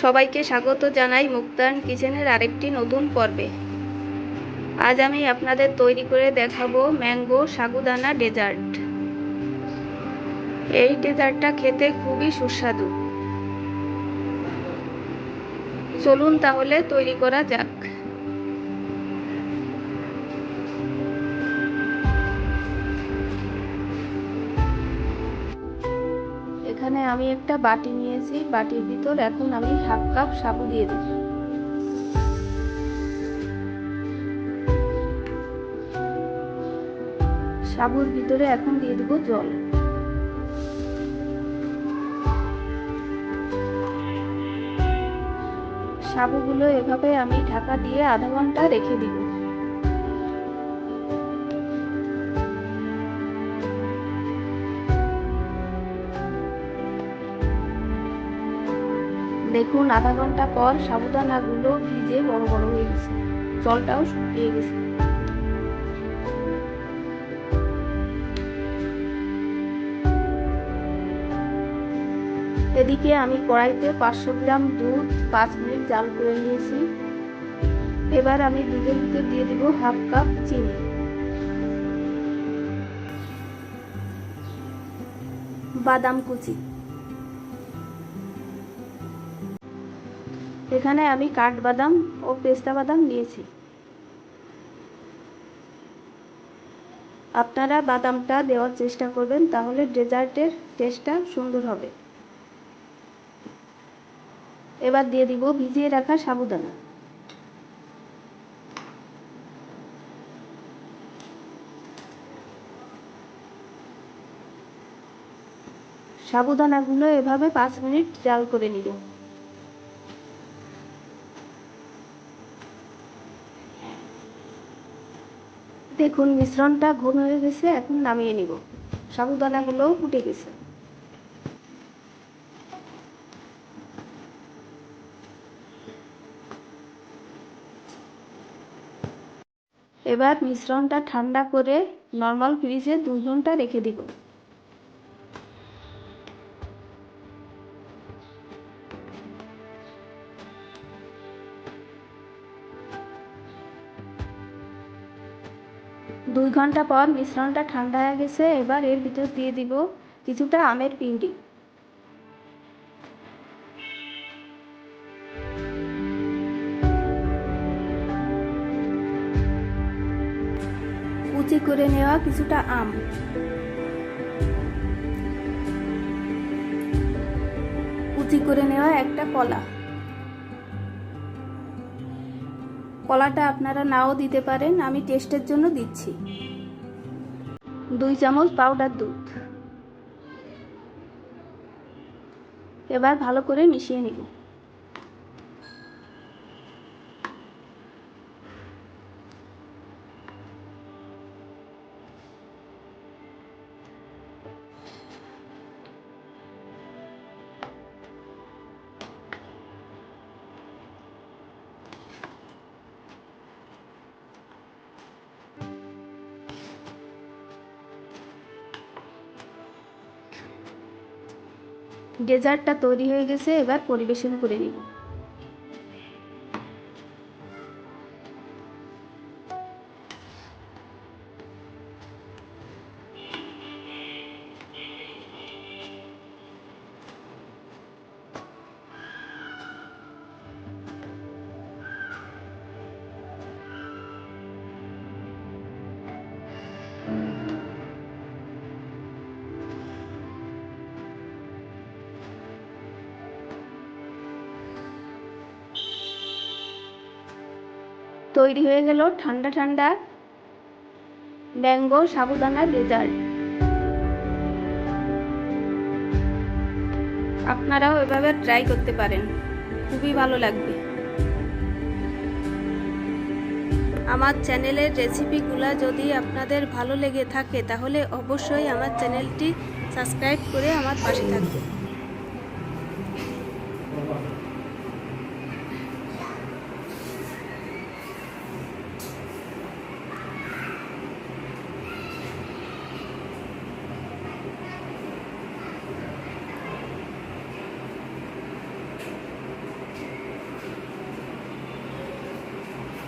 সবাইকে স্বাগত জানাই মুক্তান কিচেনের আরেকটি নতুন পর্বে। আজ আমি আপনাদের তৈরি করে দেখাবো ম্যাঙ্গো সাগুদানা ডেজার্ট। এই ডেজার্টটা খেতে খুবই সুস্বাদু। চলুন তাহলে তৈরি করা যাক। এখানে আমি একটা বাটি নিয়েছি, বাটির ভিতর এখন আমি হাফ কাপ সাবু দিয়ে দেব। সাবুর ভিতরে এখন দিয়ে দেবো জল। সাবুগুলো এভাবে আমি ঢাকা দিয়ে আধা ঘণ্টা রেখে দিব। দেখুন, আধা ঘণ্টা পর সাবুদানাগুলো ভিজে বড় বড় হয়ে গেছে। জলটাও শুকিয়ে গেছে। এদিকে আমি কড়াইতে পাঁচশো গ্রাম দুধ, পাঁচ মিনিট জাল করে নিয়েছি। এবার আমি দুধের ভিতর দিয়ে দিব হাফ কাপ চিনি। বাদাম কুচি। এখানে আমি কাঠবাদাম ও পেস্তা বাদাম নিয়েছি। আপনারা বাদামটা দেওয়ার চেষ্টা করবেন, তাহলে ডেজার্টের টেস্টটা সুন্দর হবে। এবার দিয়ে দিব ভিজিয়ে রাখা সাবুদানা। সাবুদানাগুলো এভাবে পাঁচ মিনিট জাল করে নিব। দেখুন, মিশ্রণটা ঘুম হয়ে গেছে, এখন নামিয়ে নিব। সাবুদানাগুলোও ফুটে গেছে। এবার মিশ্রণটা ঠান্ডা করে নর্মাল ফ্রিজে দু ঘণ্টা রেখে দিব। দুই ঘণ্টা পর মিশ্রণটা ঠান্ডা হয়ে গেছে, এবার এর ভিতর দিয়ে দিব কিছুটা আমের পিন্ডি কুচি করে নেওয়া কিছুটা আম। কুচি করে নেওয়া একটা কলা। কলাটা আপনারা নাও দিতে পারেন, আমি টেস্টের জন্য দিচ্ছি। দুই চামচ পাউডার দুধ। এবার ভালো করে মিশিয়ে নিব। ডেজার্টটা তৈরি হয়ে গেছে এবার পরিবেশন করে নিব। তৈরি হয়ে গেল ঠান্ডা ঠান্ডা ম্যাঙ্গো সাবুদানা ডেজার্ট। আপনারাও এভাবে ট্রাই করতে পারেন। খুবই ভালো লাগবে। আমার চ্যানেলের রেসিপিগুলো যদি আপনাদের ভালো লেগে থাকে, তাহলে অবশ্যই আমার চ্যানেলটি সাবস্ক্রাইব করে আমার পাশে থাকবেন।